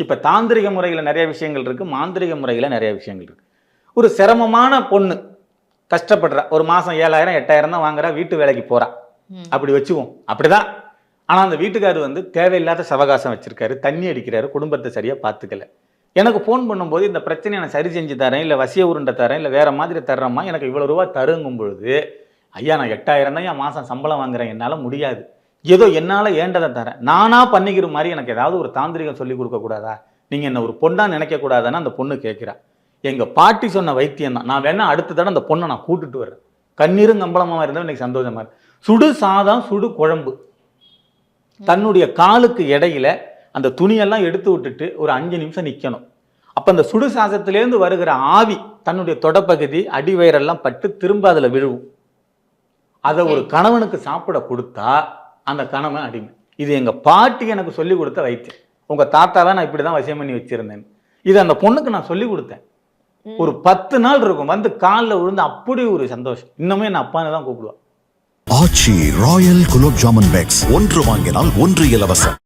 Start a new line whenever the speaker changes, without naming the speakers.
இப்போ தாந்திரிக முறையில் நிறைய விஷயங்கள் இருக்கு மாந்திரிக முறையில் நிறைய விஷயங்கள் இருக்கு. ஒரு சிரமமான பொண்ணு கஷ்டப்படுறா ஒரு மாதம் ஏழாயிரம் எட்டாயிரம் தான் வாங்குறா வீட்டு வேலைக்கு போறா.
ம்.
அப்படி வச்சுக்குவோம் அப்படிதான். ஆனால் அந்த வீட்டுக்காரர் வந்து தேவையில்லாத சவகாசம் வச்சிருக்காரு தண்ணி அடிக்கிறாரு குடும்பத்தை சரியாக பார்த்துக்கல எனக்கு ஃபோன் பண்ணும்போது இந்த பிரச்சனையை நான் சரி செஞ்சு தரேன் இல்லை வசிய உருண்டை தரேன் இல்லை வேற மாதிரி தர்றேம்மா எனக்கு இவ்வளோ ரூபா தருங்கும் பொழுது ஐயா நான் எட்டாயிரம் தான் என் மாதம் சம்பளம் வாங்குறேன் என்னால் முடியாது. ஏதோ என்னால் ஏண்டதை தரேன். நானாக பண்ணிக்கிற மாதிரி எனக்கு ஏதாவது ஒரு தாந்திரிகம் சொல்லி கொடுக்கக்கூடாதா நீங்கள் என்ன ஒரு பொண்ணா நினைக்கக்கூடாதான்னு அந்த பொண்ணு கேட்குறா. எங்கள் பாட்டி சொன்ன வைத்தியம் தான். நான் வேணா அடுத்த தடவை அந்த பொண்ணை நான் கூட்டிட்டு வரேன் கண்ணீரும் கம்பளமாக இருந்தால் இன்னைக்கு சந்தோஷமா இருக்கு. சுடு சாதம் சுடு குழம்பு. தன்னுடைய காலுக்கு இடையில அந்த துணியெல்லாம் எடுத்து விட்டுட்டு ஒரு அஞ்சு நிமிஷம் நிற்கணும் அப்போ அந்த சுடு சாதத்திலேருந்து வருகிற ஆவி தன்னுடைய தொடப்பகுதி அடிவயிறெல்லாம் பட்டு திரும்ப அதில் விழுவும். அதை ஒரு கணவனுக்கு சாப்பிட கொடுத்தா அந்த கணவன் அடிமை. இது எங்க பாட்டி எனக்கு சொல்லி கொடுத்த வைத்தியம். உங்க தாத்தாவை நான் இப்படி தான் வசியம் பண்ணி வச்சிருந்தேன். இது அந்த பொண்ணுக்கு நான் சொல்லி கொடுத்தேன். ஒரு பத்து நாள் இருக்கும். வந்து காலில் விழுந்து அப்படி ஒரு சந்தோஷம். இன்னுமே என்ன அப்பான்னு தான் கூப்பிடுவா
ஆச்சி ராயல் குலோப் ஜாமுன் பேக்ஸ். ஒன்று வாங்கினால் ஒன்று இலவசம்.